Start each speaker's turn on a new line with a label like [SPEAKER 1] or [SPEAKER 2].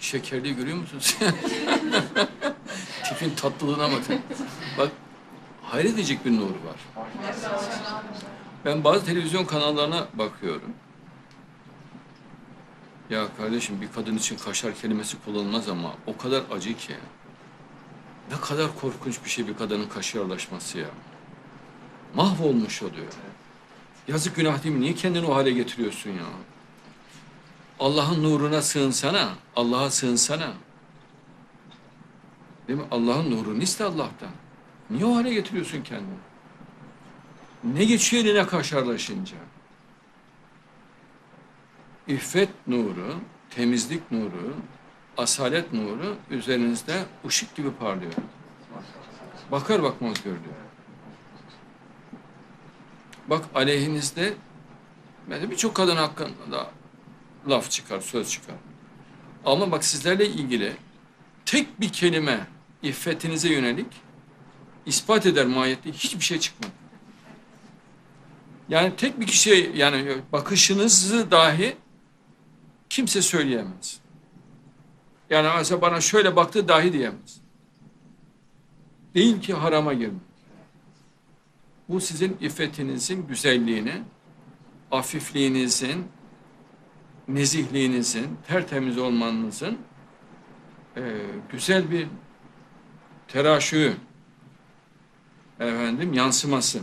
[SPEAKER 1] şekerliği görüyor musunuz? Tipin tatlılığına bakın. Bak hayret edecek bir nuru var. Ben bazı televizyon kanallarına bakıyorum. Ya kardeşim bir kadın için kaşar kelimesi kullanılmaz ama o kadar acı ki. Ne kadar korkunç bir şey bir kadının kaşarlaşması ya. Mahvolmuş oluyor. Yazık günah değil mi? Niye kendini o hale getiriyorsun ya? Allah'ın nuruna sığınsana. Allah'a sığınsana. Değil mi? Allah'ın nurunu iste Allah'tan. Niye o hale getiriyorsun kendini? Ne geçiyor eline kaşarlaşınca? İffet nuru, temizlik nuru, asalet nuru üzerinizde ışık gibi parlıyor. Bakar bakmaz görülüyor. Bak aleyhinizde ben de birçok kadın hakkında laf çıkar, söz çıkar. Ama bak sizlerle ilgili tek bir kelime iffetinize yönelik ispat eder mahiyette hiçbir şey çıkmadı. Yani tek bir kişiye yani bakışınızı dahi kimse söyleyemez. Yani mesela bana şöyle baktı dahi diyemez. Değil ki harama girmek. Bu sizin iffetinizin güzelliğini, afifliğinizin, nezihliğinizin, tertemiz olmanızın e, güzel bir teraşüğü, efendim yansıması.